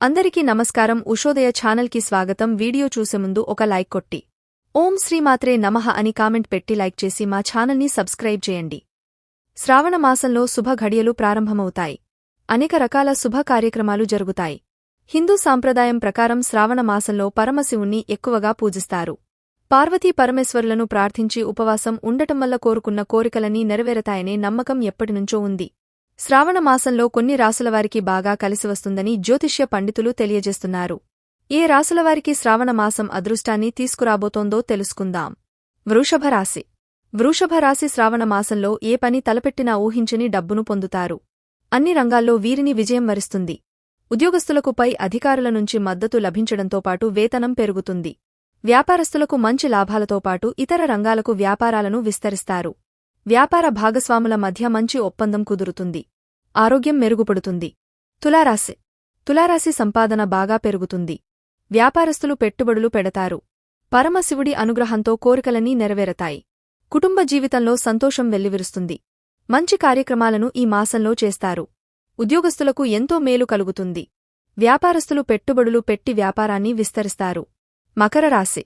అందరికీ నమస్కారం. ఉషోదయ ఛానల్కి స్వాగతం. వీడియో చూసే ముందు ఒక లైక్ కొట్టి. ఓం శ్రీమాత్రే నమః అని కామెంట్ పెట్టి లైక్ చేసి మా ఛానల్ని సబ్స్క్రైబ్ చేయండి. శ్రావణ మాసంలో శుభ ఘడియలు ప్రారంభమవుతాయి. అనేక రకాల శుభ కార్యక్రమాలు జరుగుతాయి. హిందూ సాంప్రదాయం ప్రకారం శ్రావణ మాసంలో పరమశివుణ్ణి ఎక్కువగా పూజిస్తారు. పార్వతీ పరమేశ్వరులను ప్రార్థించి ఉపవాసం ఉండటం వల్ల కోరుకున్న కోరికలన్నీ నెరవేరతాయనే నమ్మకం ఎప్పటినుంచో ఉంది. శ్రావణమాసంలో కొన్ని రాసులవారికి బాగా కలిసివస్తుందని జ్యోతిష్య పండితులు తెలియజేస్తున్నారు. ఏ రాసులవారికి శ్రావణమాసం అదృష్టాన్ని తీసుకురాబోతోందో తెలుసుకుందాం. వృషభరాశి వృషభరాశి శ్రావణమాసంలో ఏ పని తలపెట్టినా ఊహించని డబ్బును పొందుతారు. అన్ని రంగాల్లో వీరిని విజయం వరిస్తుంది. ఉద్యోగస్తులకు పై అధికారుల నుంచి మద్దతు లభించడంతో పాటు వేతనం పెరుగుతుంది. వ్యాపారస్తులకు మంచి లాభాలతో పాటు ఇతర రంగాలకు వ్యాపారాలను విస్తరిస్తారు. వ్యాపార భాగస్వాముల మధ్య మంచి ఒప్పందం కుదురుతుంది. ఆరోగ్యం మెరుగుపడుతుంది. తులారాశి. తులారాశి సంపాదన బాగా పెరుగుతుంది. వ్యాపారస్తులు పెట్టుబడులు పెడతారు. పరమశివుడి అనుగ్రహంతో కోరికలన్నీ నెరవేరతాయి. కుటుంబ జీవితంలో సంతోషం వెల్లివిరుస్తుంది. మంచి కార్యక్రమాలను ఈ మాసంలో చేస్తారు. ఉద్యోగస్తులకు ఎంతో మేలు కలుగుతుంది. వ్యాపారస్తులు పెట్టుబడులు పెట్టి వ్యాపారాన్ని విస్తరిస్తారు. మకర రాశి.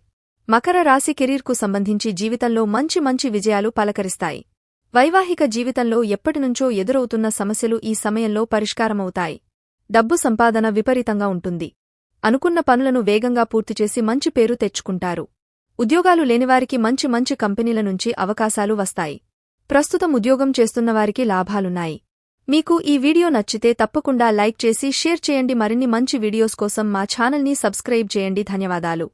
మకర రాశి కెరీర్కు సంబంధించి జీవితంలో మంచి మంచి విజయాలు పలకరిస్తాయి. వైవాహిక జీవితంలో ఎప్పటినుంచో ఎదురవుతున్న సమస్యలు ఈ సమయంలో పరిష్కారమవుతాయి. డబ్బు సంపాదన విపరీతంగా ఉంటుంది. అనుకున్న పనులను వేగంగా పూర్తిచేసి మంచి పేరు తెచ్చుకుంటారు. ఉద్యోగాలు లేనివారికి మంచి మంచి కంపెనీల నుంచి అవకాశాలు వస్తాయి. ప్రస్తుతం ఉద్యోగం చేస్తున్నవారికి లాభాలున్నాయి. మీకు ఈ వీడియో నచ్చితే తప్పకుండా లైక్ చేసి షేర్ చేయండి. మరిన్ని మంచి వీడియోస్ కోసం మా ఛానల్ని సబ్స్క్రైబ్ చేయండి. ధన్యవాదాలు.